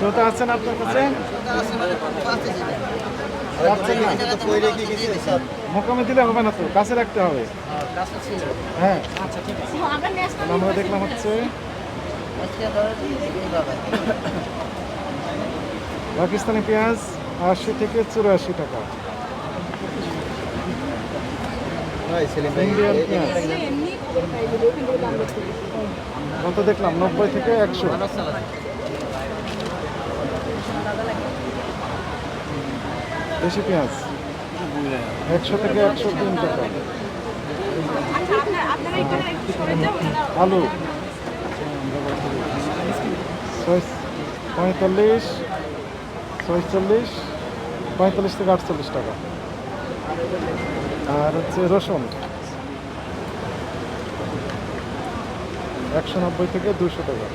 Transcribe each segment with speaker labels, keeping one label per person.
Speaker 1: তোতা আছে না আপনার কাছে? মোকামে দিলে হবে না তো কাছে রাখতে হবে। হ্যাঁ। আমরা দেখলাম হচ্ছে পাকিস্তানি পেঁয়াজ আশি থেকে চুরাশি টাকা। পেঁয়াজ। কত দেখলাম নব্বই থেকে একশো। দেশি পেঁয়াজ? একশো থেকে একশো তিন টাকা। আলু। ছয়- পঁয়তাল্লিশ ছয়চল্লিশ পঁয়তাল্লিশ থেকে আটচল্লিশ টাকা। আর হচ্ছে রসুন। একশো নব্বই থেকে দুশো টাকা।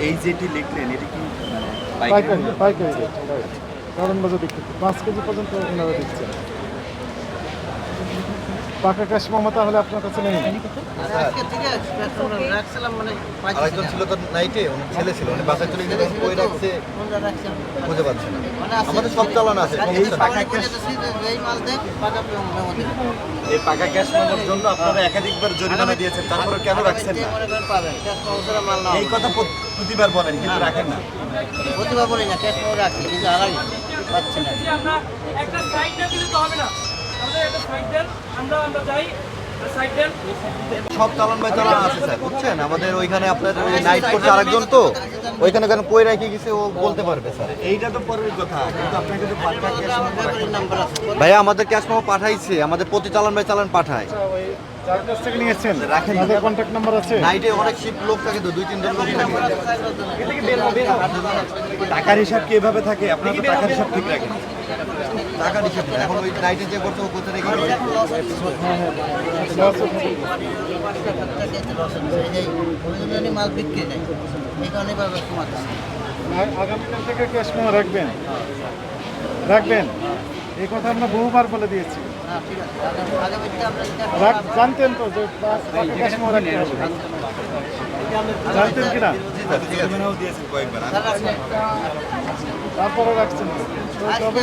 Speaker 2: এই যেটি লিখলেন এটি কি মানে
Speaker 1: পাইকারি পাইকারি রেট কারণ বাজার বিক্রি পাঁচ কেজি পর্যন্ত ওনারা দিচ্ছে পাকা ক্যাশ মামা তাহলে আপনার কাছে নেই?
Speaker 3: আরেকজন ছিল তো নাইটে উনি ছেলে ছিল উনি বাসায় চলে কই রাখছে পাচ্ছে না। আমাদের সব চালান আছে
Speaker 2: এই পাকা ক্যাশ এই পাকা ক্যাশ মেমোর জন্য আপনারা একাধিকবার জরিমানা দিয়েছেন তারপরে কেন রাখছেন না? এই কথা প্রতিবার বলেন কিন্তু রাখেন না।
Speaker 4: প্রতিভা বলি না ক্যাশ পাওয়া রাখি কিন্তু আড়াই পাচ্ছি না।
Speaker 5: একটা সাইড না দিলে তো হবে না। আমাদের একটা সাইড দেন আমরা আমরা যাই সাইড দেন
Speaker 3: সব চালান বাই চালান আছে স্যার বুঝছেন? আমাদের ওইখানে আপনার নাইট করছে আরেকজন তো ওইখানে কেন কই রেখে গেছে ও বলতে পারবে স্যার।
Speaker 2: এইটা তো পরের কথা কিন্তু আপনাকে তো
Speaker 3: ভাইয়া আমাদের ক্যাশ মেমো পাঠাইছে আমাদের প্রতি চালান বাই চালান পাঠায়।
Speaker 1: নিয়েছেন রাখেন কন্ট্যাক্ট নাম্বার আছে?
Speaker 3: নাইটে অনেক শিপ লোক থাকে তো দুই তিনজন লোক থাকে।
Speaker 2: টাকার হিসাব কি এভাবে থাকে? আপনারা তো টাকার হিসাব ঠিক রাখেন।
Speaker 3: টাকা নিচ্ছে না। এখন ওই নাইটে যে করছে ও কোথায় রেখে
Speaker 4: মাল বিক্রি নেই। এই কারণে এবার কমাচ্ছে
Speaker 1: আ- আগামীকাল থেকে ক্যাশ মেমো রাখবেন? রাখবেন? এই কথা আমরা বহুবার বলে দিয়েছি।
Speaker 4: হ্যাঁ
Speaker 1: জানতেন তো যে ক্যাশ মেমো রাখতে হবে। জানতেন কিনা?
Speaker 2: কয়েকবার।
Speaker 1: তারপরে রাখছেন। তবে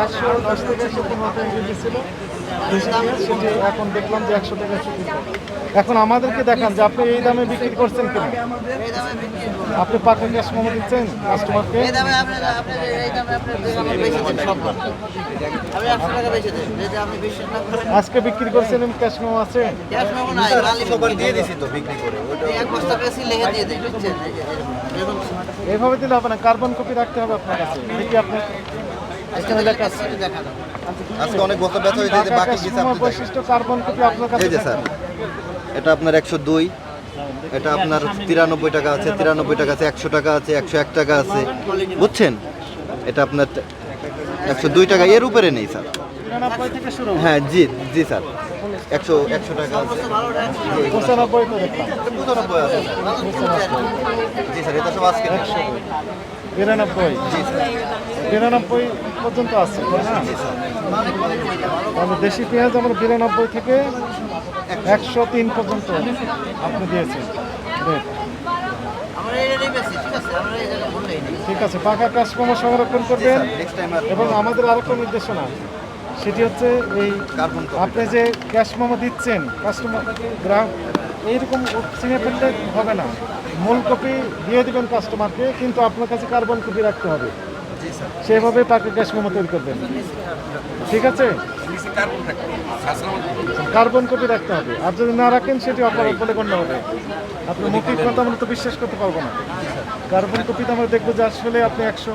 Speaker 1: একশো দশ থেকে একশো পনেরো টাকা কেজি ছিল সেটি এখন দেখলাম যে একশো টাকা এখন আমাদেরকে দেখান যে আপনি এই দামে বিক্রি করছেন কিনা।
Speaker 4: এই দামে বিক্রি করব
Speaker 1: আপনি পাকা ক্যাশ মোমো দিচ্ছেন কাস্টমারকে
Speaker 4: এই দামে আপনি আপনি এই দামে আপনি আমার বেশি দেন। সব মাল। আমি একশো টাকা বেশি দেন যদি আপনি বিশ্বাস না করেন
Speaker 1: আজকে বিক্রি করছেন ক্যাশ মোমো আছে? এইভাবে দিলে হবে না কার্বন কপি রাখতে হবে আপনার কাছে। দেখি আপনি
Speaker 4: আজকে লেখা আছে দেখা দাও
Speaker 3: আজকে অনেক বছর ব্যথা হয়েছে যে বাকি
Speaker 1: ক্যাশ
Speaker 3: গেছে
Speaker 1: মোমোর
Speaker 3: আপনি দেখেন।
Speaker 1: বৈশিষ্ট্য কার্বন কপি আপনার কাছে
Speaker 3: এই যে স্যার এটা আপনার একশো দুই এটা আপনার তিরানব্বই টাকা আছে তিরানব্বই টাকা আছে একশো টাকা আছে একশো এক টাকা আছে বুঝছেন? এটা আপনার একশো দুই টাকা এর উপরে নেই স্যার। হ্যাঁ জি জি স্যার। একশো একশো টাকা আছে।
Speaker 1: পঁচানব্বই
Speaker 3: আছে জি স্যার এটা সব আজকে
Speaker 1: একশো বিরানব্বই পর্যন্ত আছে তাহলে দেশি পেঁয়াজ আমরা বিরানব্বই থেকে একশো তিন পর্যন্ত আপনি দিয়েছেন।
Speaker 4: ঠিক আছে
Speaker 1: পাকা কাস্টমার সংরক্ষণ করবেন এবং আমাদের আরেকটা নির্দেশনা সেটি হচ্ছে এই আপনি যে ক্যাশ মোমো দিচ্ছেন কাস্টমার গ্রাহক এইরকম চিনে ফেললে হবে না। মূল কপি দিয়ে দিবেন কাস্টমারকে কিন্তু আপনার কাছে কার্বন কপি রাখতে হবে। সেভাবে পাকা ক্যাশ মোমো তৈরি করবেন ঠিক আছে? কার্বন কপি রাখতে হবে। আর যদি না রাখেন সেটি অপরাধ বলে গণ্য হবে। আপনি মুখিক কথা আমরা তো বিশ্বাস করতে পারব না। কার্বন কপিতে আমরা দেখব যে আসলে আপনি একশো